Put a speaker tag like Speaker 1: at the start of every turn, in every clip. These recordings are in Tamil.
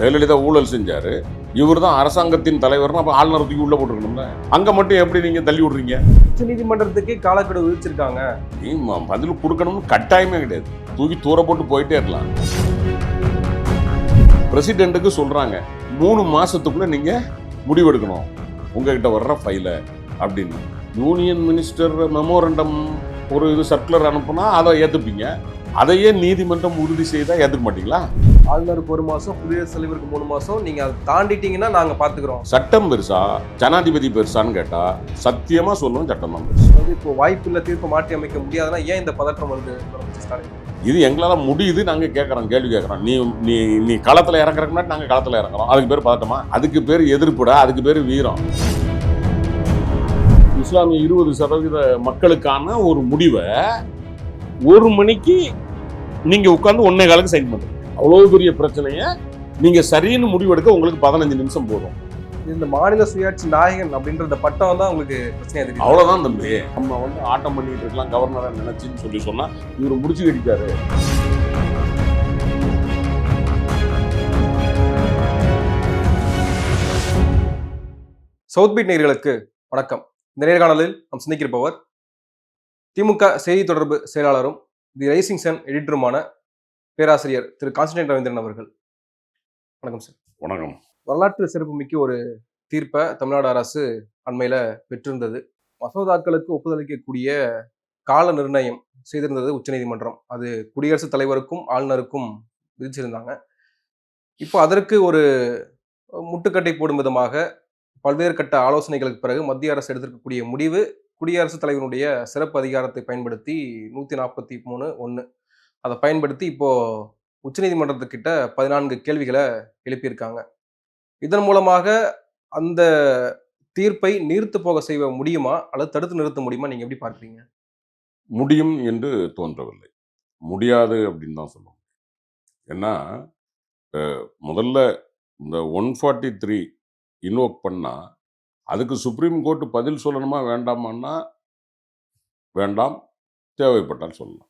Speaker 1: ஜெயலலிதா ஊழல் செஞ்சாரு. இவர் தான் அரசாங்கத்தின் தலைவர்னு அப்போ ஆளுநர் தூக்கி உள்ள போட்டுருக்கணும்ல? அங்க மட்டும் எப்படி நீங்க தள்ளி விடுறீங்க?
Speaker 2: உச்ச நீதிமன்றத்துக்கே காலக்கெடு விதிச்சிருக்காங்க.
Speaker 1: நீ பதில் கொடுக்கணும்னு கட்டாயமே கிடையாது. தூக்கி தூர போட்டு போயிட்டே இருக்கலாம். பிரசிடென்ட்டுக்கு சொல்றாங்க மூணு மாசத்துக்குள்ள நீங்க முடிவெடுக்கணும். உங்ககிட்ட வர்ற ஃபைல அப்படின்னு. யூனியன் மினிஸ்டர் மெமோரண்டம் ஒரு இது சர்க்குலர் அனுப்புனா அதை ஏத்துப்பீங்க. அதையே நீதிமன்றம் உறுதி செய்தா ஏத்துக்க மாட்டீங்களா?
Speaker 2: ஆளுநருக்கு ஒரு மாசம் குடியரசுத் தலைவருக்கு மூணு மாசம். நீங்க அதை தாண்டிட்டீங்கன்னா நாங்க பாத்துக்கிறோம்.
Speaker 1: சட்டம் பெருசா? ஜனாதிபதி பெருசான்னு கேட்டா சத்தியமா சொல்லணும் சட்டம் தான் பெருசு.
Speaker 2: அது இப்போ வாய்ப்பில்லை தீர்ப்பு மாற்றி அமைக்க முடியாதுன்னா ஏன் இந்த பதற்றம் வருது
Speaker 1: இது எங்களால முடியுது நாங்க கேட்கறோம் கேள்வி கேட்கறோம் நீ நீ நீ களத்துல இறங்குறதுக்கு முன்னாடி நாங்க களத்துல இறங்குறோம். அதுக்கு பேர் பதட்டமா? அதுக்கு பேர் எதிர்ப்புடா? அதுக்கு பேர் வீரம். இஸ்லாமிய இருபது சதவீத மக்களுக்கான ஒரு முடிவை ஒரு மணிக்கு நீங்க உட்கார்ந்து ஒன்னே காலுக்கு சைன் பண்றீங்க அவ்வளவு பெரிய பிரச்சனைய நீங்க சரின்னு முடிவெடுக்க உங்களுக்கு பதினஞ்சு நிமிஷம் போதும்.
Speaker 2: இந்த மாநில சுயாட்சி நாயகன் அப்படின்ற பட்டம் தான் உங்களுக்கு பிரச்சனையா தெரியும்
Speaker 1: அவ்வளவுதான் தம்பி. நம்ம வந்து ஆட்டம் பண்ணிட்டு இருக்கலாம் கவர்னரா நினைச்சுன்னு சொல்லி சொன்னா இவர் முடிச்சு கடிக்காரு
Speaker 2: சவுத் பீட் நேயர்களுக்கு வணக்கம். இந்த நேர்காணலில் நாம் சிந்திக்கிருப்பவர் திமுக செய்தி தொடர்பு செயலாளரும் தி ரைசிங் சன் எடிட்டருமான பேராசிரியர் திரு. கான்ஸ்டன்டைன் ரவீந்திரன் அவர்கள். வணக்கம் சார்.
Speaker 1: வணக்கம்.
Speaker 2: வரலாற்று சிறப்புமிக்க ஒரு தீர்ப்பை தமிழ்நாடு அரசு அண்மையில பெற்றிருந்தது. மசோதாக்களுக்கு ஒப்புதலிக்கக்கூடிய கால நிர்ணயம் செய்திருந்தது உச்சநீதிமன்றம். அது குடியரசுத் தலைவருக்கும் ஆளுநருக்கும் விதிச்சிருந்தாங்க. இப்போ அதற்கு ஒரு முட்டுக்கட்டை போடும் விதமாக பல்வேறு கட்ட ஆலோசனைகளுக்கு பிறகு மத்திய அரசு எடுத்திருக்கக்கூடிய முடிவு குடியரசுத் தலைவனுடைய சிறப்பு அதிகாரத்தை பயன்படுத்தி நூற்றி நாற்பத்தி மூணு ஒன்று அதை பயன்படுத்தி இப்போது உச்சநீதிமன்றத்துக்கிட்ட பதினான்கு கேள்விகளை எழுப்பியிருக்காங்க. இதன் மூலமாக அந்த தீர்ப்பை நீர்த்து போக செய்ய முடியுமா? அல்லது தடுத்து நிறுத்த முடியுமா? நீங்கள் எப்படி பார்க்குறீங்க?
Speaker 1: முடியும் என்று தோன்றவில்லை. முடியாது அப்படின்னு தான் சொல்லுவோம் ஏன்னா முதல்ல இந்த ஒன் ஃபார்ட்டி த்ரீ இன்வோக் பண்ணால் அதுக்கு சுப்ரீம் கோர்ட் பதில் சொல்லணுமா வேண்டாமான்னா வேண்டாம் தேவைப்பட்டால் சொல்லலாம்.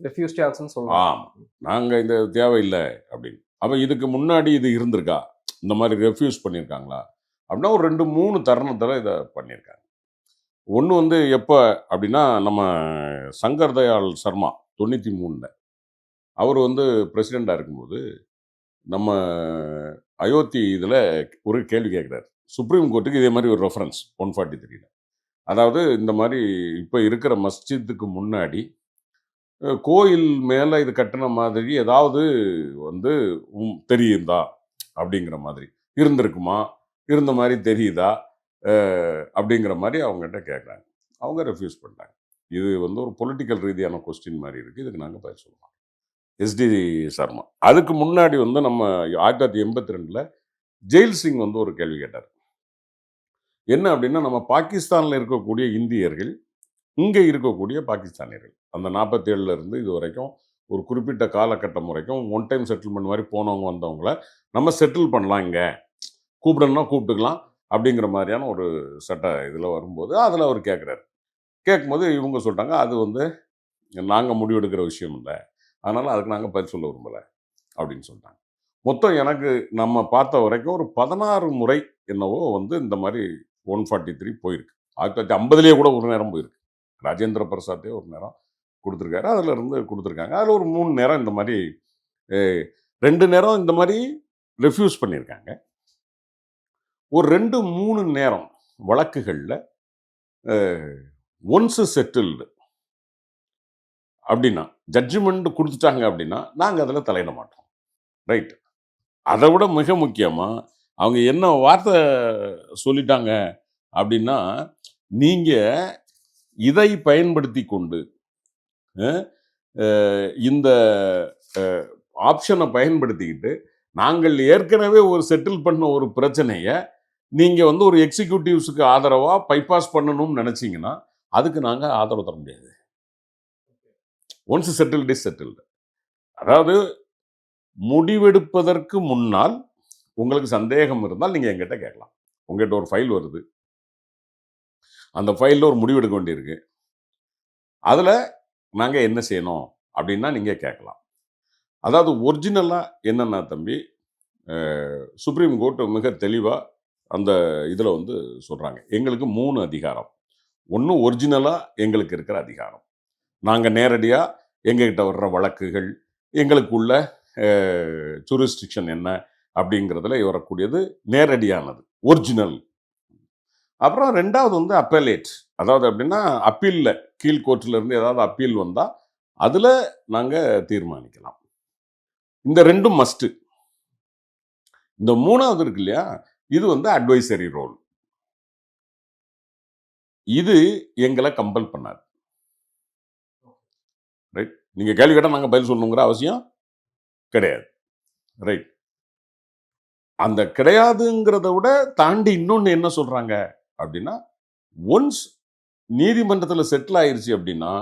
Speaker 2: ரெஃப்யூஸ் சான்ஸ்னு சொல்லலாம்
Speaker 1: நாங்கள் இந்த தேவையில்லை அப்படின்னு. அப்போ இதுக்கு முன்னாடி இது இருந்திருக்கா? இந்த மாதிரி ரெஃப்யூஸ் பண்ணியிருக்காங்களா அப்படின்னா ஒரு ரெண்டு மூணு தருணத்தில் இதை பண்ணியிருக்காங்க ஒன்று வந்து எப்போ அப்படின்னா நம்ம சங்கர் தயாள் சர்மா தொண்ணூற்றி மூணில். அவர் வந்து பிரசிடெண்ட்டாக இருக்கும்போது நம்ம அயோத்தி இதில் ஒரு கேள்வி கேட்குறாரு சுப்ரீம் கோர்ட்டுக்கு இதே மாதிரி ஒரு ரெஃபரன்ஸ் ஒன் ஃபார்ட்டி த்ரீல அதாவது இந்த மாதிரி இப்போ இருக்கிற மஸ்ஜித்துக்கு முன்னாடி கோயில் மேலே இது கட்டின மாதிரி ஏதாவது வந்து உம், தெரியுதா? அப்படிங்கிற மாதிரி. இருந்திருக்குமா? இருந்த மாதிரி தெரியுதா? அப்படிங்கிற மாதிரி அவங்ககிட்ட கேட்குறாங்க அவங்க ரெஃப்யூஸ் பண்ணாங்க இது வந்து ஒரு பொலிட்டிக்கல் ரீதியான கொஸ்டின் மாதிரி இருக்குது இதுக்கு நாங்கள் பதில் சொல்லலாம் எஸ்டி சர்மா. அதுக்கு முன்னாடி வந்து நம்ம ஆயிரத்தி தொள்ளாயிரத்தி எண்பத்தி ரெண்டில் ஜெயில் சிங் வந்து ஒரு கேள்வி கேட்டார். என்ன அப்படின்னா நம்ம பாகிஸ்தானில் இருக்கக்கூடிய இந்தியர்கள் இங்கே இருக்கக்கூடிய பாகிஸ்தானியர்கள். அந்த நாற்பத்தேழுலேருந்து இது வரைக்கும் ஒரு குறிப்பிட்ட காலகட்டம் வரைக்கும் ஒன் டைம் செட்டில்மெண்ட் மாதிரி போனவங்க வந்தவங்கள நம்ம செட்டில் பண்ணலாம் இங்கே. கூப்பிடணும்னா கூப்பிட்டுக்கலாம் அப்படிங்கிற மாதிரியான ஒரு சட்ட இதில் வரும்போது அதில் அவர் கேட்குறாரு கேட்கும்போது இவங்க சொல்லிட்டாங்க அது வந்து நாங்கள் முடிவெடுக்கிற விஷயம் இல்லை. அதனால் அதுக்கு நாங்கள் பதில் சொல்ல விரும்பலை. அப்படின்னு சொல்லிட்டாங்க. மொத்தம் எனக்கு நம்ம பார்த்த வரைக்கும் ஒரு பதினாறு முறை என்னவோ வந்து இந்த மாதிரி ஒன் ஃபார்ட்டி த்ரீ போயிருக்கு. ஆயிரத்தி தொள்ளாயிரத்தி ஐம்பதுலேயே கூட ஒரு நேரம் போயிருக்கு. ராஜேந்திர பிரசாத்தே ஒரு நேரம் கொடுத்துருக்காரு. அதில் இருந்து கொடுத்துருக்காங்க. அதில் ஒரு மூணு நேரம் இந்த மாதிரி ரெண்டு நேரம் இந்த மாதிரி ரெஃப்யூஸ் பண்ணியிருக்காங்க ஒரு ரெண்டு மூணு நேரம் வழக்குகளில் ஒன்ஸு செட்டில்டு அப்படின்னா ஜட்ஜ்மெண்ட் கொடுத்துட்டாங்க அப்படின்னா நாங்கள் அதில் தலையிட மாட்டோம். ரைட் அதை விட மிக முக்கியமாக அவங்க என்ன வார்த்தை சொல்லிட்டாங்க அப்படின்னா நீங்கள் இதை பயன்படுத்தி கொண்டு இந்த ஆப்ஷனை பயன்படுத்திக்கிட்டு நாங்கள் ஏற்கனவே ஒரு செட்டில் பண்ண ஒரு பிரச்சனையை நீங்கள் வந்து ஒரு எக்ஸிக்யூட்டிவ்ஸுக்கு ஆதரவாக பைபாஸ் பண்ணணும்னு நினச்சிங்கன்னா அதுக்கு நாங்கள் ஆதரவு தர முடியாது. ஒன்ஸ் செட்டில்டு இஸ் செட்டில்டு அதாவது முடிவெடுப்பதற்கு முன்னால் உங்களுக்கு சந்தேகம் இருந்தால் நீங்கள் எங்கிட்ட கேட்கலாம். உங்ககிட்ட ஒரு ஃபைல் வருது. அந்த ஃபைலில் ஒரு முடிவெடுக்க வேண்டியிருக்கு. அதில் நாங்கள் என்ன செய்யணும் அப்படின்னா நீங்கள் கேட்கலாம். அதாவது ஒரிஜினலாக என்னென்னா தம்பி சுப்ரீம் கோர்ட் மிக தெளிவாக அந்த இதில் வந்து சொல்கிறாங்க எங்களுக்கு மூணு அதிகாரம். ஒன்று ஒரிஜினலாக எங்களுக்கு இருக்கிற அதிகாரம். நாங்கள் நேரடியாக எங்ககிட்ட வர்ற வழக்குகள் எங்களுக்குள்ள ஜூரிஸ்டிக்ஷன் என்ன அப்படிங்கிறதுல வரக்கூடியது நேரடியானது ஒரிஜினல் அப்புறம் ரெண்டாவது வந்து அப்பலேட் அதாவது அப்படின்னா அப்பீலில் கீழ் இருந்து ஏதாவது அப்பீல் வந்தால் அதில் நாங்கள் தீர்மானிக்கலாம். இந்த ரெண்டும் மஸ்ட்டு இந்த மூணாவது இருக்கு இல்லையா இது வந்து அட்வைசரி ரோல் இது எங்களை கம்பல் பண்ணாது. ரைட் நீங்கள் கேள்வி கேட்டால் நாங்கள் பதில் சொல்லணுங்கிற அவசியம் கிடையாது. ரைட் அந்த கிடையாதுங்கிறத விட தாண்டி இன்னொன்று என்ன சொல்கிறாங்க அப்படின்னா ஒன்ஸ் நீதிமன்றத்தில் செட்டில் ஆயிடுச்சு அப்படின்னா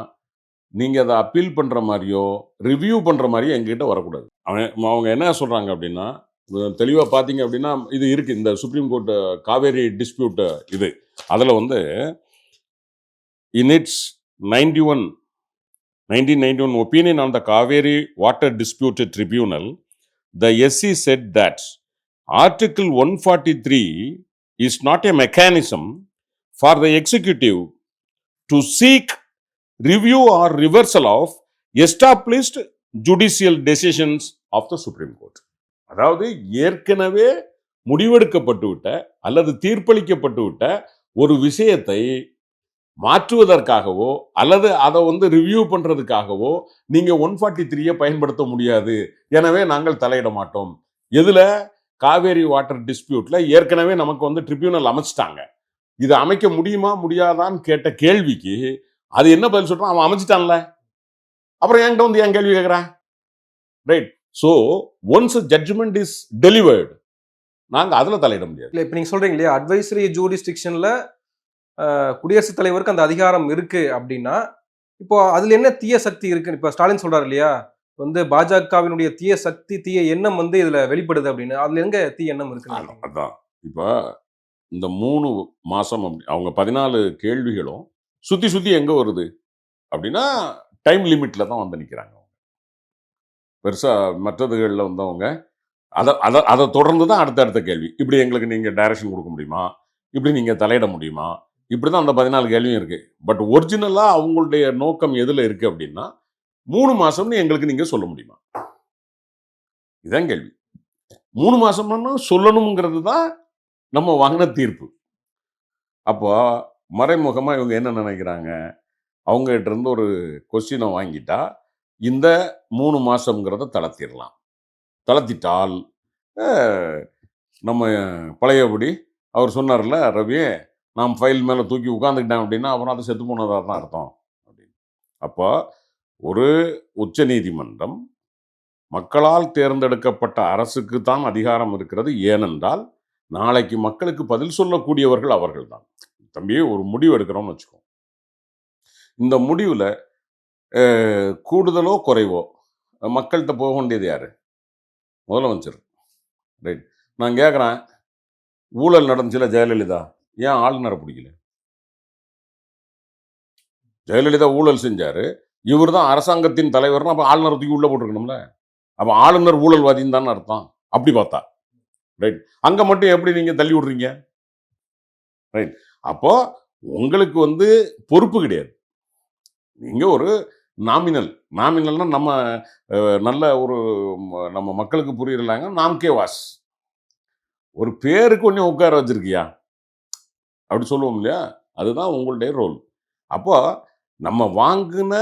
Speaker 1: நீங்கள் அதை அப்பீல் பண்ணுற மாதிரியோ ரிவ்யூ பண்ணுற மாதிரியோ எங்ககிட்ட வரக்கூடாது. அவன் அவங்க என்ன சொல்கிறாங்க அப்படின்னா தெளிவாக பார்த்தீங்க அப்படின்னா இது இருக்குது இந்த சுப்ரீம் கோர்ட்டு காவேரி டிஸ்பியூட்டு இது. அதில் வந்து in its ninety one nineteen ninety one opinion on the Kaveri water dispute tribunal the SC said that article one forty three is not a mechanism for the executive to seek review or reversal of established judicial decisions of the supreme court அதாவது ஏற்கனவே முடிவெடுக்கப்பட்டுவிட்ட அல்லது தீர்ப்பளிக்கப்பட்டுவிட்ட ஒரு விஷயத்தை மாற்றுவதற்காகவோ அல்லது அதை வந்து ரிவ்யூ பண்ணுறதுக்காகவோ நீங்கள் ஒன் ஃபார்ட்டி த்ரீயை பயன்படுத்த முடியாது. எனவே நாங்கள் தலையிட மாட்டோம். எதில்? காவேரி வாட்டர் டிஸ்பியூட்டில் ஏற்கனவே நமக்கு வந்து ட்ரிபியூனல் அமைச்சிட்டாங்க. இது அமைக்க முடியுமா முடியாதான்னு கேட்ட கேள்விக்கு அது என்ன பதில் சொல்கிறான் அவன் அமைச்சிட்டான்ல. அப்புறம் என்கிட்ட வந்து என் கேள்வி கேட்குறான் right so once judgment is delivered நாங்கள் அதில் தலையிட முடியாது.
Speaker 2: இல்லை இப்போ நீங்கள் சொல்கிறீங்க இல்லையா? அட்வைசரி ஜூரிஸ்டிக்ஷன்ல குடியரசுத் தலைவருக்கு அந்த அதிகாரம் இருக்குது அப்படின்னா இப்போ அதில் என்ன தீய சக்தி இருக்குன்னு இப்போ ஸ்டாலின் சொல்கிறார் இல்லையா? வந்து பாஜகவினுடைய தீய சக்தி தீய எண்ணம் வந்து இதுல வெளிப்படுது அப்படின்னு. அதுல எங்க தீய எண்ணம் இருக்கு
Speaker 1: அதான் இப்போ இந்த மூணு மாசம் அப்படி அவங்க பதினாலு கேள்விகளும் சுத்தி சுத்தி எங்க வருது? அப்படின்னா டைம் லிமிட்ல தான் வந்து நிக்கிறாங்க அவங்க. பெருசா மற்றதுகளில் வந்தவங்க. அதை அதை அதை தொடர்ந்து தான் அடுத்தடுத்த கேள்வி. இப்படி எங்களுக்கு நீங்க டைரக்ஷன் கொடுக்க முடியுமா? இப்படி நீங்க தலையிட முடியுமா? இப்படி தான் அந்த பதினாலு கேள்வியும் இருக்கு. பட் ஒரிஜினலா அவங்களுடைய நோக்கம் எதுல இருக்கு அப்படின்னா மூணு மாதம்னு எங்களுக்கு நீங்கள் சொல்ல முடியுமா? இதான் கேள்வி. மூணு மாசம்னா சொல்லணுங்கிறது தான் நம்ம வாங்கின தீர்ப்பு. அப்போ மறைமுகமாக இவங்க என்ன நினைக்கிறாங்க? அவங்ககிட்ட இருந்து ஒரு கொஸ்டினை வாங்கிட்டா இந்த மூணு மாதங்கிறத தளர்த்திடலாம். தளர்த்திட்டால் நம்ம பழையபடி அவர் சொன்னார்ல ரவி நாம் ஃபைல் மேலே தூக்கி உட்காந்துக்கிட்டேன் அப்படின்னா அப்புறம் அதை செத்து போனதாக தான் அர்த்தம். அப்படின்னு. அப்போ ஒரு உச்ச நீதிமன்றம் மக்களால் தேர்ந்தெடுக்கப்பட்ட அரசுக்கு தான் அதிகாரம் இருக்கிறது. ஏனென்றால் நாளைக்கு மக்களுக்கு பதில் சொல்லக்கூடியவர்கள் அவர்கள்தான். தம்பி ஒரு முடிவு எடுக்கிறோம்னு வச்சுக்கோ. இந்த முடிவில் கூடுதலோ குறைவோ மக்கள்கிட்ட போக வேண்டியது யார்? முதலமைச்சர். ரைட். நான் கேட்குறேன் ஊழல் நடந்துச்சுல ஜெயலலிதா? ஏன் ஆளுநரை பிடிக்கல? ஜெயலலிதா ஊழல் செஞ்சார். இவர் தான் அரசாங்கத்தின் தலைவர்னு அப்போ ஆளுநர் தூக்கி உள்ளே போட்டிருக்கணும்ல? அப்போ ஆளுநர் ஊழல்வாதின்னு தானே அர்த்தம். அப்படி பார்த்தா. ரைட் அங்கே மட்டும் எப்படி நீங்கள் தள்ளி விடுறீங்க? ரைட் அப்போது உங்களுக்கு வந்து பொறுப்பு கிடையாது. நீங்கள் ஒரு நாமினல் நாமினல்னா நம்ம நல்ல ஒரு நம்ம மக்களுக்கு புரியலாங்க நாம்கே வாஸ். ஒரு பேருக்கு கொஞ்சம் உட்கார வச்சுருக்கியா? அப்படி சொல்லுவோம் இல்லையா? அதுதான் உங்களுடைய ரோல் அப்போ நம்ம வாங்கின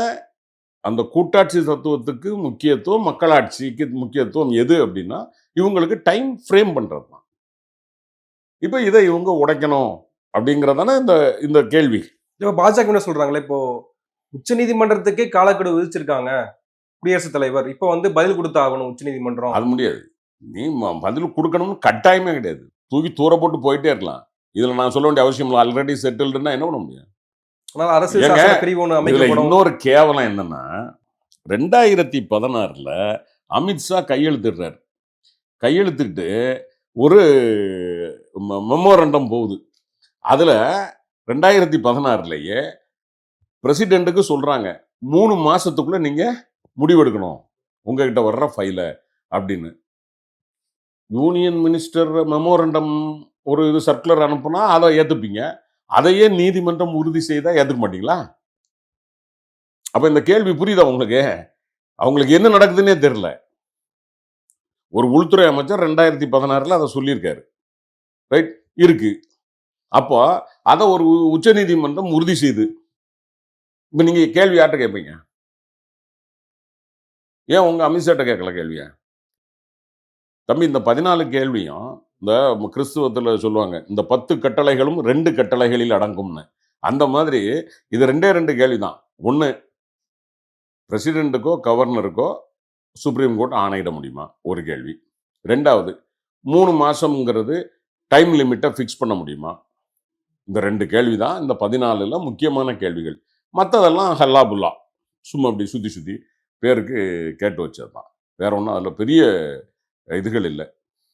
Speaker 1: அந்த கூட்டாட்சி தத்துவத்துக்கு முக்கியத்துவம் மக்களாட்சிக்கு முக்கியத்துவம் எது அப்படின்னா இவங்களுக்கு டைம் ஃப்ரேம் பண்றது தான். இப்போ இதை இவங்க உடைக்கணும் அப்படிங்கிறதான இந்த இந்த கேள்வி.
Speaker 2: இப்போ பாஜக என்ன சொல்றாங்களே இப்போ உச்ச நீதிமன்றத்துக்கே காலக்கெடு விதிச்சிருக்காங்க குடியரசுத் தலைவர். இப்போ வந்து பதில் கொடுத்தாகணும் உச்ச நீதிமன்றம்.
Speaker 1: அது முடியாது. நீ பதில் கொடுக்கணும்னு கட்டாயமே கிடையாது. தூக்கி தூர போட்டு போயிட்டே இருக்கலாம். இதுல நான் சொல்ல வேண்டிய அவசியம் இல்லை ஆல்ரெடி செட்டில்டுன்னா என்ன பண்ண முடியும்?
Speaker 2: அரசு
Speaker 1: இன்னொரு கேவலம் என்னன்னா ரெண்டாயிரத்தி பதினாறுல அமித்ஷா கையெழுத்திடுறாரு. கையெழுத்திட்டு ஒரு மெமோரண்டம் போகுது. அதுல ரெண்டாயிரத்தி பதினாறுலயே பிரசிடென்ட்டுக்கு சொல்றாங்க மூணு மாசத்துக்குள்ள நீங்க முடிவெடுக்கணும். உங்ககிட்ட வர்ற ஃபைலை அப்படின்னு. யூனியன் மினிஸ்டர் மெமோரண்டம் ஒரு இது சர்க்குலர் அனுப்புனா அதை ஏத்துப்பீங்க. அதையே நீதிமன்றம் உறுதி செய்தால் ஏற்றுக்க மாட்டீங்களா? அப்போ இந்த கேள்வி புரியுதா உங்களுக்கு? அவங்களுக்கு என்ன நடக்குதுன்னே தெரில ஒரு உள்துறை அமைச்சர் ரெண்டாயிரத்தி பதினாறில் அதை சொல்லியிருக்காரு. ரைட்? இருக்கு. அப்போ அதை ஒரு உச்ச நீதிமன்றம் உறுதி செய்து. இப்போ நீங்கள் கேள்வி யார்கிட்ட கேட்பீங்க ஏன் உங்கள் அமித்ஷாட்ட கேட்கல கேள்வியா? தம்பி இந்த பதினாலு கேள்வியும் இந்த கிறிஸ்துவத்தில் சொல்லுவாங்க இந்த பத்து கட்டளைகளும் ரெண்டு கட்டளைகளில் அடங்கும்னு. அந்த மாதிரி இது ரெண்டே ரெண்டு கேள்வி தான் ஒன்று பிரசிடெண்ட்டுக்கோ கவர்னருக்கோ சுப்ரீம் கோர்ட் ஆணையிட முடியுமா? ஒரு கேள்வி. ரெண்டாவது மூணு மாதம்ங்கிறது டைம் லிமிட்டை ஃபிக்ஸ் பண்ண முடியுமா? இந்த ரெண்டு கேள்வி தான் இந்த பதினாலில் முக்கியமான கேள்விகள். மற்றதெல்லாம் ஹல்லாபுல்லா சும்மா அப்படி சுற்றி சுற்றி பேருக்கு கேட்டு வச்சது தான் வேற ஒன்றும் அதில் பெரிய இதுகள் இல்லை.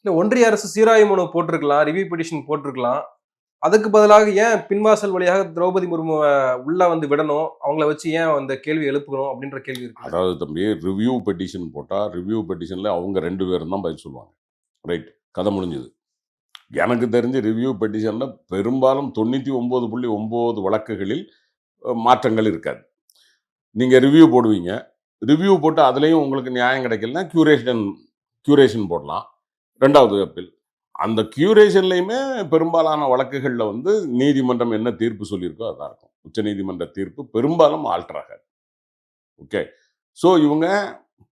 Speaker 2: இல்ல ஒன்றிய அரசு சீராய மனு போட்டிருக்கலாம் ரிவ்யூ பெட்டிஷன் போட்டிருக்கலாம். அதுக்கு பதிலாக ஏன் பின்வாசல் வழியாக திரௌபதி முர்முவை உள்ள வந்து விடணும்? அவங்கள வச்சு ஏன் அந்த கேள்வி எழுப்புக்கணும் அப்படின்ற கேள்வி இருக்கு.
Speaker 1: அதாவது தம்பி ரிவ்யூ பெட்டிஷன் போட்டால் ரிவ்யூ பெட்டிஷனில் அவங்க ரெண்டு பேரும் தான் பதில் சொல்லுவாங்க. ரைட் கதை முடிஞ்சது. எனக்கு தெரிஞ்சு ரிவ்யூ பெட்டிஷனில் பெரும்பாலும் தொண்ணூற்றி ஒம்பது புள்ளி ஒம்பது வழக்குகளில் மாற்றங்கள் இருக்காது. நீங்கள் ரிவ்யூ போடுவீங்க. ரிவ்யூ போட்டு அதுலேயும் உங்களுக்கு நியாயம் கிடைக்கலனா க்யூரேஷன் க்யூரேஷன் போடலாம். ரெண்டாவது அப்பீல் அந்த க்யூரேஷன்லையுமே பெரும்பாலான வழக்குகளில் வந்து நீதிமன்றம் என்ன தீர்ப்பு சொல்லியிருக்கோ அதான் இருக்கும். உச்சநீதிமன்ற தீர்ப்பு பெரும்பாலும் ஆல்டர் ஆகாது. ஓகே ஸோ இவங்க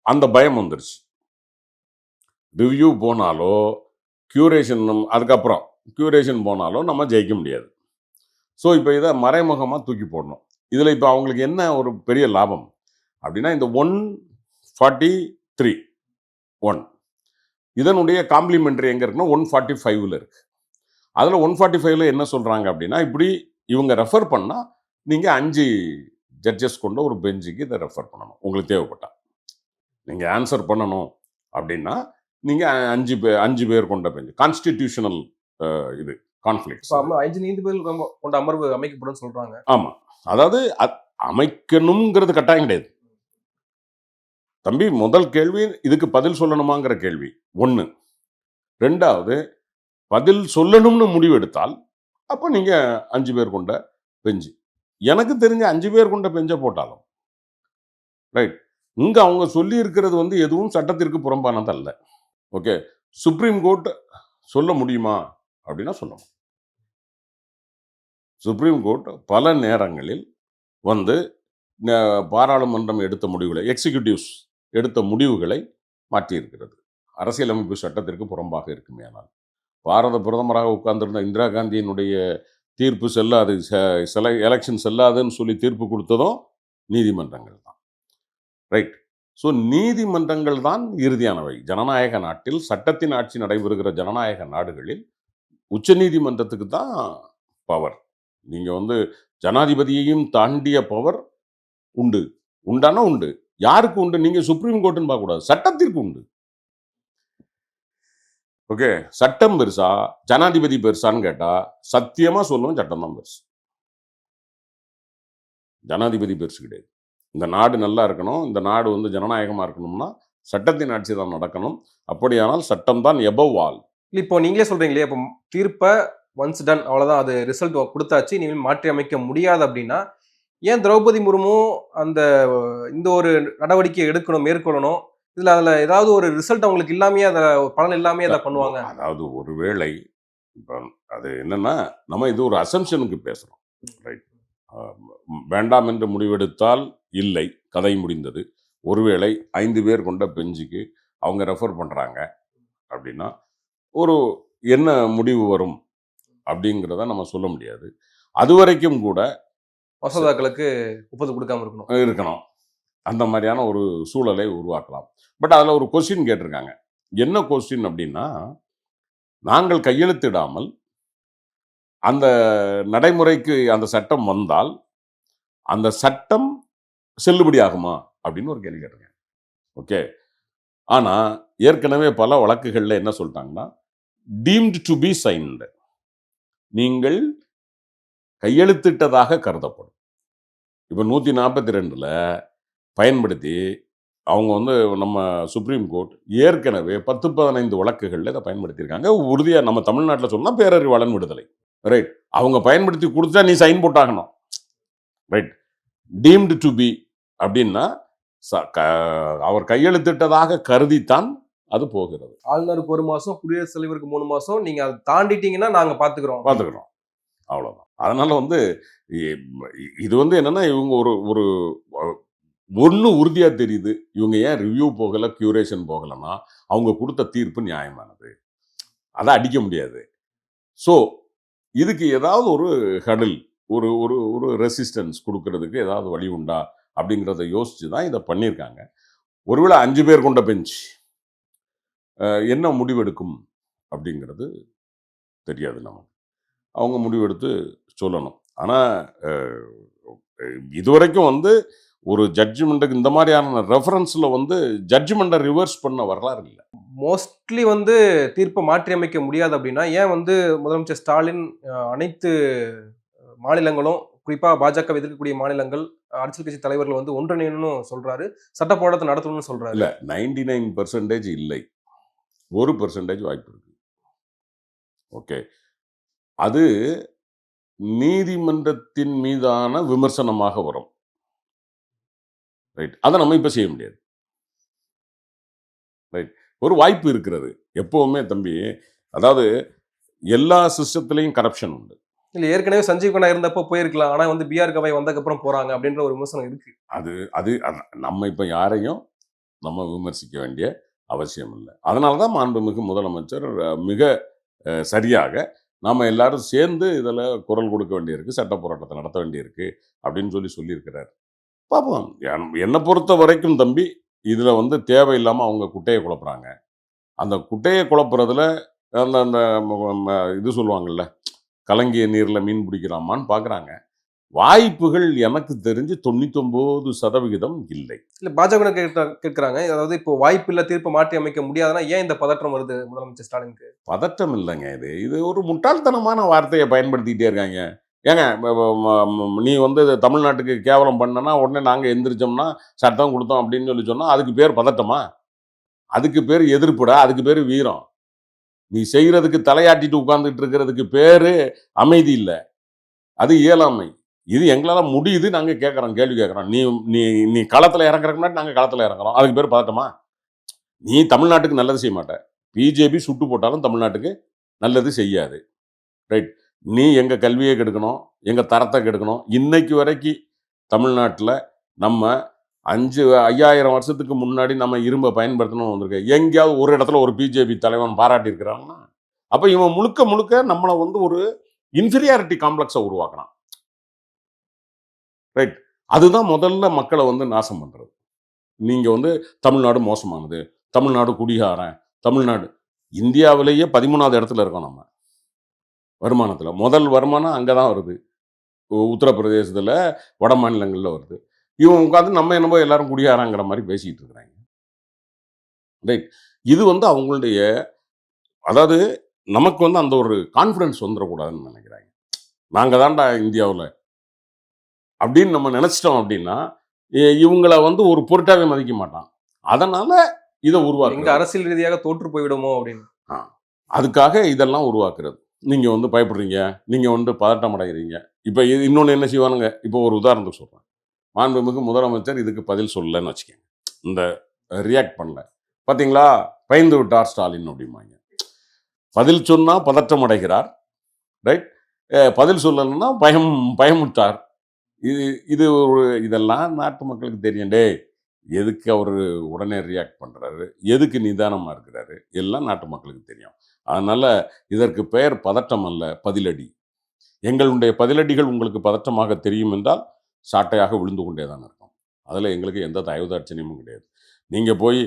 Speaker 1: அந்த பயம் வந்துருச்சு. ரிவ்யூ போனாலோ க்யூரேஷன் அதுக்கப்புறம் க்யூரேஷன் போனாலோ நம்ம ஜெயிக்க முடியாது. ஸோ இப்போ இதை மறைமுகமாக தூக்கி போடணும். இதில் இப்போ அவங்களுக்கு என்ன ஒரு பெரிய லாபம்? அப்படின்னா இந்த ஒன் ஃபார்ட்டி த்ரீ ஒன் இதனுடைய காம்ப்ளிமெண்ட்ரி எங்கே இருக்குன்னா ஒன் ஃபார்ட்டி ஃபைவ்ல இருக்கு. அதில் ஒன் ஃபார்ட்டி ஃபைவ்ல என்ன சொல்கிறாங்க அப்படின்னா இப்படி இவங்க ரெஃபர் பண்ணால் நீங்கள் அஞ்சு ஜட்ஜஸ் கொண்ட ஒரு பெஞ்சுக்கு இதை ரெஃபர் பண்ணணும். உங்களுக்கு தேவைப்பட்டா. நீங்கள் ஆன்சர் பண்ணணும் அப்படின்னா நீங்கள் அஞ்சு பேர் அஞ்சு பேர் கொண்ட பெஞ்சு கான்ஸ்டிடியூஷனல் இது கான்ஃப்ளிக்ஸ்
Speaker 2: ஐந்து நீதிபதிகள் கொண்ட- அமர்வு அமைக்கப்படும் சொல்றாங்க.
Speaker 1: ஆமாம் அதாவது அமைக்கணுங்கிறது கட்டாயம் கிடையாது. தம்பி முதல் கேள்வி இதுக்கு பதில் சொல்லணுமாங்கிற கேள்வி. ஒன்று ரெண்டாவது பதில் சொல்லணும்னு முடிவெடுத்தால் அப்போ நீங்கள் அஞ்சு பேர் கொண்ட பெஞ்சு. எனக்கு தெரிஞ்ச அஞ்சு பேர் கொண்ட பெஞ்சை போட்டாலும். ரைட் இங்கே அவங்க சொல்லி இருக்கிறது வந்து எதுவும் சட்டத்திற்கு புறம்பானது அல்ல ஓகே சுப்ரீம் கோர்ட் சொல்ல முடியுமா? அப்படின்னா சொல்ல சுப்ரீம் கோர்ட் பல நேரங்களில் வந்து பாராளுமன்றம் எடுத்த முடிவுகளை எக்ஸிக்யூட்டிவ்ஸ் எடுத்த முடிவுகளை மாற்றியிருக்கிறது. அரசியலமைப்பு சட்டத்திற்கு புறம்பாக இருக்குமே ஆனால். பாரத பிரதமராக உட்கார்ந்திருந்த இந்திரா காந்தியினுடைய தீர்ப்பு செல்லாது ச- செல எலெக்ஷன் செல்லாதுன்னு சொல்லி தீர்ப்பு கொடுத்ததும் நீதிமன்றங்கள் தான். ரைட் ஸோ நீதிமன்றங்கள் தான் இறுதியானவை ஜனநாயக நாட்டில் சட்டத்தின் ஆட்சி நடைபெறுகிற ஜனநாயக நாடுகளில் உச்ச நீதிமன்றத்துக்கு தான் பவர் நீங்கள் வந்து ஜனாதிபதியையும் தாண்டிய பவர் உண்டு. உண்டானா உண்டு. யாருக்கு உண்டு? நீங்க சுப்ரீம் கோர்ட்டுன்னு பார்க்கக்கூடாது. சட்டத்திற்கு உண்டு. ஓகே சட்டம் பெருசா? ஜனாதிபதி பெருசான்னு கேட்டா சத்தியமா சொல்லுவேன் சட்டம் தான் பெருசு. ஜனாதிபதி பெருசு கிடையாது. இந்த நாடு நல்லா இருக்கணும். இந்த நாடு வந்து ஜனநாயகமா இருக்கணும்னா சட்டத்தின் ஆட்சி தான் நடக்கணும். அப்படியானால் சட்டம் தான் எபவ் ஆல்
Speaker 2: இப்போ நீங்களே சொல்றீங்களே இப்போ தீர்ப்பை ஒன்ஸ் டன் அவ்வளோதான் அது ரிசல்ட் கொடுத்தாச்சு. இனிமேல் மாற்றி அமைக்க முடியாது அப்படின்னா ஏன் திரௌபதி முர்மு அந்த இந்த ஒரு நடவடிக்கை எடுக்கணும் மேற்கொள்ளணும்? இதில் அதில் ஏதாவது ஒரு ரிசல்ட் அவங்களுக்கு இல்லாமையே அதை பலன் இல்லாமையே அதை பண்ணுவாங்க.
Speaker 1: அதாவது ஒருவேளை இப்போ அது என்னன்னா நம்ம இது ஒரு அசம்ஷனுக்கு பேசுகிறோம் ரைட் வேண்டாம் என்று முடிவெடுத்தால் இல்லை கதை முடிந்தது. ஒருவேளை ஐந்து பேர் கொண்ட பெஞ்சுக்கு அவங்க ரெஃபர் பண்ணுறாங்க அப்படின்னா ஒரு என்ன முடிவு வரும் அப்படிங்கிறத நம்ம சொல்ல முடியாது. அது வரைக்கும் கூட
Speaker 2: மசோதாக்களுக்கு ஒப்புதல் கொடுக்காம இருக்கணும்.
Speaker 1: இருக்கணும். அந்த மாதிரியான ஒரு சூழலை உருவாக்கலாம். பட் அதில் ஒரு கொஸ்டின் கேட்டிருக்காங்க. என்ன கொஸ்டின் அப்படின்னா நாங்கள் கையெழுத்திடாமல் அந்த நடைமுறைக்கு அந்த சட்டம் வந்தால் அந்த சட்டம் செல்லுபடி ஆகுமா அப்படின்னு ஒரு கேள்வி கேட்டிருக்காங்க ஓகே ஆனால் ஏற்கனவே பல வழக்குகளில் என்ன சொல்லிட்டாங்கன்னா டீம்டு டு பி சைன்டு நீங்கள் கையெழுத்திட்டதாக கருதப்படும். இப்போ நூற்றி நாற்பத்தி ரெண்டில் பயன்படுத்தி அவங்க வந்து நம்ம சுப்ரீம் கோர்ட் ஏற்கனவே பத்து பதினைந்து வழக்குகளில் இதை பயன்படுத்தியிருக்காங்க. உறுதியாக நம்ம தமிழ்நாட்டில் சொன்னால் பேரறிவாளன் விடுதலை. ரைட் அவங்க பயன்படுத்தி கொடுத்தா நீ சைன் போட்டாகணும். ரைட் டீம்டு டு பி அப்படின்னா ச- க- அவர் கையெழுத்திட்டதாக கருதித்தான் அது போகிறது.
Speaker 2: ஆளுநருக்கு ஒரு மாசம் குடியரசுத் தலைவருக்கு மூணு மாசம் நீங்க அதை தாண்டிட்டீங்கன்னா நாங்க பாத்துக்கிறோம்.
Speaker 1: பார்த்துக்கிறோம் அவ்வளோதான் அதனால் வந்து இது வந்து என்னென்னா இவங்க ஒரு ஒரு ஒன்று உறுதியாக தெரியுது. இவங்க ஏன் ரிவ்யூ போகலை கியூரேஷன் போகலைன்னா அவங்க கொடுத்த தீர்ப்பு நியாயமானது. அதை அடிக்க முடியாது. ஸோ இதுக்கு ஏதாவது ஒரு ஹடில் ஒரு ஒரு ஒரு ரெசிஸ்டன்ஸ் கொடுக்கறதுக்கு ஏதாவது வழி உண்டா அப்படிங்கிறத யோசிச்சு தான் இதை பண்ணியிருக்காங்க. ஒருவேளை அஞ்சு பேர் கொண்ட பெஞ்ச் என்ன முடிவெடுக்கும் அப்படிங்கிறது தெரியாது நமக்கு. அவங்க முடிவெடுத்து சொல்லணும். ஆனால் இதுவரைக்கும் வந்து ஒரு ஜட்ஜ்மெண்ட்டுக்கு இந்த மாதிரியான ரெஃபரன்ஸில் வந்து ஜட்ஜ்மெண்ட்டை ரிவர்ஸ் பண்ண வரலாறு இல்லை.
Speaker 2: மோஸ்ட்லி வந்து தீர்ப்பை மாற்றி அமைக்க முடியாது அப்படின்னா ஏன் வந்து முதலமைச்சர் ஸ்டாலின் அனைத்து மாநிலங்களும் குறிப்பா பாஜக எதிர்க்கக்கூடிய மாநிலங்கள் அரசியல் கட்சி தலைவர்கள் வந்து ஒன்றிணையணும்னு சொல்றாரு சட்ட போராட்டத்தை நடத்தணும்னு சொல்றாரு.
Speaker 1: இல்லை நைன்டி நைன் பர்சன்டேஜ் இல்லை. ஒரு பர்சன்டேஜ் வாய்ப்பு இருக்கு. ஓகே. அது நீதிமன்றத்தின் மீதான விமர்சனமாக வரும். ரைட். அதை நம்ம இப்போ செய்ய முடியாது. ரைட். ஒரு வாய்ப்பு இருக்கிறது. எப்பவுமே தம்பி அதாவது எல்லா சிஸ்டத்துலேயும் கரப்ஷன் உண்டு.
Speaker 2: இல்ல ஏற்கனவே சஞ்சீவ் கண்ணா இருந்தப்போ போயிருக்கலாம். ஆனா வந்து பிஆர் கவாய் வந்ததுக்கு அப்புறம் போறாங்க அப்படின்ற ஒரு விமர்சனம் இருக்கு.
Speaker 1: அது அது நம்ம இப்போ யாரையும் நம்ம விமர்சிக்க வேண்டிய அவசியம் இல்லை. அதனால தான் மாண்புமிகு முதலமைச்சர் மிக சரியாக நாம் எல்லாரும் சேர்ந்து இதில் குரல் கொடுக்க வேண்டியிருக்கு சட்ட போராட்டத்தை நடத்த வேண்டியிருக்கு அப்படின்னு சொல்லி சொல்லியிருக்கிறார். பார்ப்போம் என்னை பொறுத்த வரைக்கும் தம்பி இதில் வந்து தேவையில்லாமல் அவங்க குட்டையை குழப்புறாங்க. அந்த குட்டையை குழப்புறதுல அந்த அந்த இது சொல்லுவாங்கல்ல கலங்கிய நீரில் மீன் பிடிக்கிறாமான்னு பார்க்குறாங்க வாய்ப்புகள் எனக்கு தெரிஞ்சு தொண்ணூத்தொம்பது சதவிகிதம் இல்லை.
Speaker 2: இல்ல பாஜக கேட்கிறாங்க. அதாவது இப்போ வாய்ப்பு இல்ல தீர்ப்பை மாற்றி அமைக்க முடியாதுன்னா ஏன் இந்த பதற்றம் வருது முதலமைச்சர் ஸ்டாலினுக்கு?
Speaker 1: பதட்டம் இல்லைங்க இது. இது ஒரு முட்டாள்தனமான வார்த்தையை பயன்படுத்திக்கிட்டே இருக்காங்க. ஏங்க நீ வந்து தமிழ்நாட்டுக்கு கேவலம் பண்ணனா உடனே நாங்கள் எந்திரிச்சோம்னா சட்டம் கொடுத்தோம் அப்படின்னு சொல்லி சொன்னால் அதுக்கு பேர் பதட்டமா? அதுக்கு பேர் எதிர்ப்புடா? அதுக்கு பேர் வீரம். நீ செய்கிறதுக்கு தலையாட்டிட்டு உட்கார்ந்துட்டு இருக்கிறதுக்கு பேர் அமைதி இல்லை. அது இயலாமை. இது எங்களால் முடியுது நாங்கள் கேட்குறோம் கேள்வி கேட்குறோம் நீ நீ நீ களத்தில் இறங்குறதுக்கு முன்னாடி நாங்கள் களத்தில் இறங்குறோம். அதுக்கு பேர் பதட்டமா? நீ தமிழ்நாட்டுக்கு நல்லது செய்ய மாட்டேன் பிஜேபி சுட்டு போட்டாலும் தமிழ்நாட்டுக்கு நல்லது செய்யாது. ரைட். நீ எங்கள் கல்வியை கெடுக்கணும் எங்கள் தரத்தை கெடுக்கணும் இன்னைக்கு வரைக்கும் தமிழ்நாட்டில் நம்ம அஞ்சு ஐயாயிரம் வருஷத்துக்கு முன்னாடி நம்ம இரும்பை பயன்படுத்தணும்னு வந்திருக்கேன் எங்கேயாவது ஒரு இடத்துல ஒரு பிஜேபி தலைவன் பாராட்டியிருக்கிறாங்கன்னா அப்போ இவன் முழுக்க முழுக்க நம்மளை வந்து ஒரு இன்ஃபீரியாரிட்டி காம்ப்ளெக்ஸை உருவாக்குறான். ரைட் அதுதான் முதல்ல மக்களை வந்து நாசம் பண்ணுறது நீங்கள் வந்து தமிழ்நாடு மோசமானது தமிழ்நாடு குடிகாரன் தமிழ்நாடு இந்தியாவிலேயே பதிமூணாவது இடத்துல இருக்கோம் நம்ம வருமானத்தில். முதல் வருமானம் அங்கே தான் வருது. உத்தரப்பிரதேசத்தில் வட மாநிலங்களில் வருது. இவன் உட்காந்து நம்ம என்னமோ எல்லாரும் குடியாராங்கிற மாதிரி பேசிக்கிட்டு இருக்கிறாங்க. ரைட் இது வந்து அவங்களுடைய அதாவது நமக்கு வந்து அந்த ஒரு கான்ஃபிடன்ஸ் வந்துடக்கூடாதுன்னு நினைக்கிறாங்க. நாங்கள் தான்டா இந்தியாவில் அப்படின்னு நம்ம நினச்சிட்டோம் அப்படின்னா இவங்கள வந்து ஒரு பொருட்டாவே மதிக்க மாட்டான். அதனால இதை உருவாக்குறாங்க
Speaker 2: அரசியல் ரீதியாக தோற்று போய்விடுமோ அப்படின்னு.
Speaker 1: அதுக்காக இதெல்லாம் உருவாக்குறது. நீங்கள் வந்து பயப்படுறீங்க நீங்கள் வந்து பதட்டம் அடைகிறீங்க இப்போ இது இன்னொன்று என்ன செய்வானுங்க? இப்போ ஒரு உதாரணத்துக்கு சொல்கிறேன் மாண்புமிகு முதலமைச்சர் இதுக்கு பதில் சொல்லலைன்னு வச்சுக்கோங்க. இந்த ரியாக்ட் பண்ணல. பார்த்தீங்களா பயந்து விட்டார் ஸ்டாலின் அப்படிம்பாங்க. பதில் சொன்னால் பதற்றம் அடைகிறார். ரைட் பதில் சொல்லலைன்னா பயம் பயமுட்டார் இது இது ஒரு இதெல்லாம் நாட்டு மக்களுக்கு தெரியும். எதுக்கு அவர் உடனே ரியாக்ட் பண்ணுறாரு எதுக்கு நிதானமாக இருக்கிறாரு? எல்லாம் நாட்டு மக்களுக்கு தெரியும். அதனால் இதற்கு பெயர் பதட்டம் அல்ல பதிலடி. எங்களுடைய பதிலடிகள் உங்களுக்கு பதட்டமாக தெரியும் என்றால் சாட்டையாக விழுந்து கொண்டே தான் இருக்கும். அதில் எங்களுக்கு எந்த தயவுதாட்சணியமும் கிடையாது. நீங்கள் போய்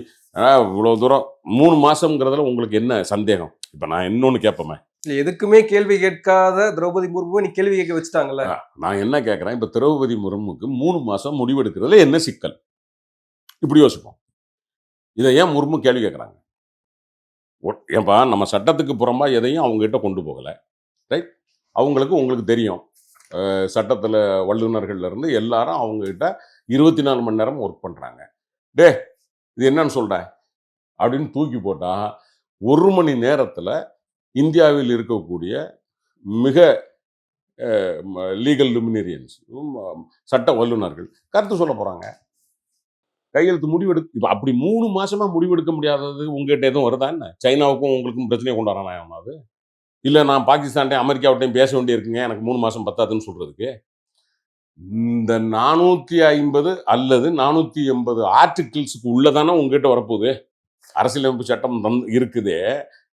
Speaker 1: இவ்வளோ தூரம் மூணு மாதங்கிறதுல உங்களுக்கு என்ன சந்தேகம்? இப்போ நான் இன்னொன்று கேட்பேன்
Speaker 2: எதுக்குமே கேள்வி கேட்காத திரௌபதி முர்முவை நீ கேள்வி கேட்க வச்சுட்டாங்கல்ல?
Speaker 1: நான் என்ன கேட்குறேன்? இப்போ திரௌபதி முர்முக்கு மூணு மாதம் முடிவெடுக்கிறதுல என்ன சிக்கல்? இப்படி யோசிப்போம். இதை ஏன் முர்மு கேள்வி கேட்குறாங்க? ஏன்பா நம்ம சட்டத்துக்கு புறமாக எதையும் அவங்ககிட்ட கொண்டு போகலை ரைட்? அவங்களுக்கு உங்களுக்கு தெரியும். சட்டத்தில் வல்லுநர்கள்ல இருந்து எல்லாரும் அவங்கக்கிட்ட இருபத்தி நாலு மணி நேரம் ஒர்க் பண்ணுறாங்க டே இது என்னன்னு சொல்கிறேன் அப்படின்னு தூக்கி போட்டால் ஒரு மணி நேரத்தில் இந்தியாவில் இருக்கக்கூடிய மிக லீகல் லிமினேரியன்ஸ் சட்ட வல்லுநர்கள். கருத்து சொல்ல போறாங்க. கையெழுத்து முடிவெடு இப்போ அப்படி மூணு மாசமா முடிவெடுக்க முடியாதது உங்ககிட்ட எதுவும் வருதா என்ன? சைனாவுக்கும் உங்களுக்கும் பிரச்சனையை கொண்டு வரானா அது இல்லை நான் பாகிஸ்தான்டையும் அமெரிக்காவிட்டையும் பேச வேண்டியிருக்குங்க எனக்கு மூணு மாசம் பத்தாதுன்னு சொல்றதுக்கு. இந்த நானூற்றி ஐம்பது அல்லது நானூற்றி எண்பது ஆர்டிகிள்ஸுக்கு உள்ளதானே உங்ககிட்ட வரப்போகுது? அரசியலமைப்பு சட்டம் தந் இருக்குதே.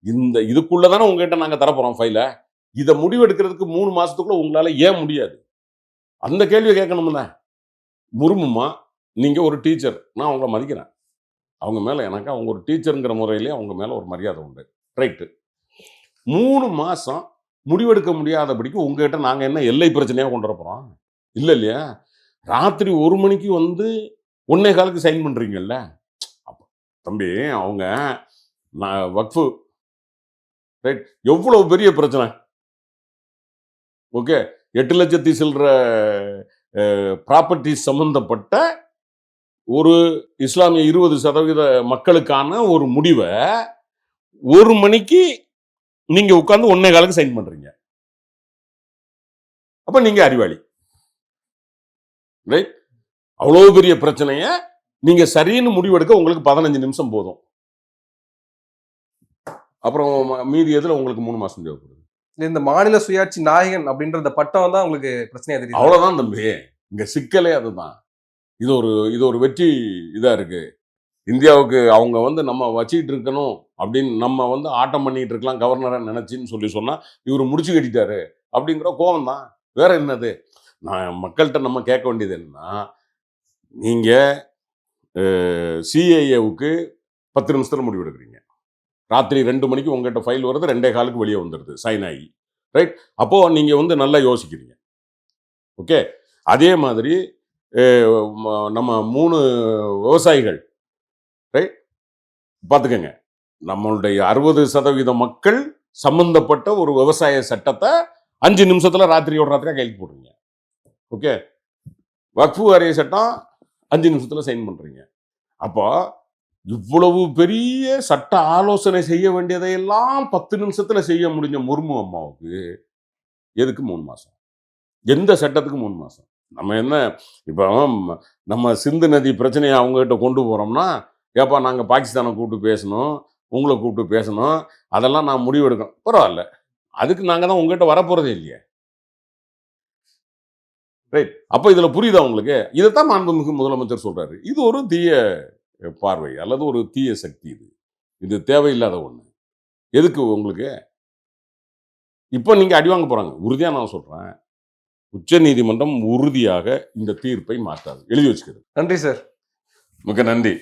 Speaker 1: இந்த இதுக்குள்ள தானே உங்ககிட்ட நாங்கள் தரப்போகிறோம் ஃபைலை இதை முடிவெடுக்கிறதுக்கு மூணு மாதத்துக்குள்ளே உங்களால் ஏன் முடியாது? அந்த கேள்வியை கேட்கணும்ல. முருமுமா நீங்கள் ஒரு டீச்சர் நான் அவங்கள மதிக்கிறேன். அவங்க மேலே எனக்கு அவங்க ஒரு டீச்சருங்கிற முறையிலே அவங்க மேலே ஒரு மரியாதை உண்டு. ரைட்டு மூணு மாதம் முடிவெடுக்க முடியாதபடிக்கு உங்ககிட்ட நாங்கள் என்ன எல்லை பிரச்சனையாக கொண்டு வரப்போகிறோம் இல்லை இல்லையா? ராத்திரி ஒரு மணிக்கு வந்து ஒன்னே காலுக்கு சைன் பண்ணுறீங்கல்ல அப்போ தம்பி அவங்க நான் வக்ஃபு ரைட் எவ்வளவு பெரிய பிரச்சனை? ஓகே எட்டு லட்சத்தி சில்லற ப்ராப்பர்ட்டி சம்பந்தப்பட்ட ஒரு இஸ்லாமிய இருபது சதவீத மக்களுக்கான ஒரு முடிவை ஒரு மணிக்கு நீங்கள் உட்காந்து ஒன்னே காலுக்கு சைன் பண்ணுறீங்க அப்போ நீங்கள் அறிவாளி. ரைட் அவ்வளோ பெரிய பிரச்சனையை நீங்கள் சரின்னு முடிவெடுக்க உங்களுக்கு பதினஞ்சு நிமிஷம் போதும். அப்புறம் மீதி எதுல உங்களுக்கு மூணு மாசம் தேவைப்படுது?
Speaker 2: இந்த மாநில சுயாட்சி நாயகன் அப்படின்ற பட்டம் தான் உங்களுக்கு பிரச்சனையா தெரியுது.
Speaker 1: அவ்வளவுதான் தம்பி. இங்க சிக்கலே அதுதான். இது ஒரு இது ஒரு வெற்றி இதா இருக்கு. இந்தியாவுக்கு அவங்க வந்து நம்ம வச்சுக்கிட்டு இருக்கணும் அப்படின்னு நம்ம வந்து ஆட்டம் பண்ணிட்டு இருக்கலாம் கவர்னரை நினைச்சின்னு சொல்லி சொன்னா இவர் முடிச்சு கட்டிட்டாரு அப்படிங்கிற கோவம் தான் வேற என்னது? நான் மக்கள்கிட்ட நம்ம கேட்க வேண்டியது என்னன்னா நீங்க சிஏஏவுக்கு பத்து நிமிஷத்துல முடிவு எடுக்கிறீங்க ராத்திரி ரெண்டு மணிக்கு உங்கள்கிட்ட ஃபைல் வருது ரெண்டே காலுக்கு வெளியே வந்துடுது சைன் ஆகி. ரைட் அப்போது நீங்கள் வந்து நல்லா யோசிக்கிறீங்க. ஓகே அதே மாதிரி நம்ம மூணு விவசாயிகள் ரைட் பார்த்துக்கங்க. நம்மளுடைய அறுபது சதவீத மக்கள் சம்பந்தப்பட்ட ஒரு விவசாய சட்டத்தை அஞ்சு நிமிஷத்தில் ராத்திரியோட ராத்திரியாக கையில் போடுறீங்க. ஓகே வக்ஃபு வாரிய சட்டம் அஞ்சு நிமிஷத்தில் சைன் பண்ணுறீங்க அப்போ இவ்வளவு பெரிய சட்ட ஆலோசனை செய்ய வேண்டியதையெல்லாம் பத்து நிமிஷத்துல செய்ய முடிஞ்ச முர்மு அம்மாவுக்கு எதுக்கு மூணு மாசம்? எந்த சட்டத்துக்கு மூணு மாசம்? நம்ம என்ன இப்போ நம்ம சிந்து நதி பிரச்சனையை அவங்ககிட்ட கொண்டு போகிறோம்னா ஏப்பா நாங்கள் பாகிஸ்தானை கூப்பிட்டு பேசணும் உங்களை கூப்பிட்டு பேசணும் அதெல்லாம் நான் முடிவெடுக்கணும். பரவாயில்ல. அதுக்கு நாங்கள் தான் உங்ககிட்ட வரப்போகிறதே இல்லையே. ரைட் அப்போ இதில் புரியுதா உங்களுக்கு? இதைத்தான் மாண்புமிகு முதலமைச்சர் சொல்கிறாரு இது ஒரு தீய பார்வை அல்லது ஒரு தீய சக்தி இது. இது தேவையில்லாத ஒன்று எதுக்கு உங்களுக்கு? இப்போ நீங்கள் அடி வாங்க போகிறாங்க உறுதியாக நான் சொல்கிறேன் உச்ச நீதிமன்றம் உறுதியாக இந்த தீர்ப்பை மாற்றாது. எழுதி வச்சுக்கிறது.
Speaker 2: நன்றி சார்.
Speaker 1: மிக நன்றி.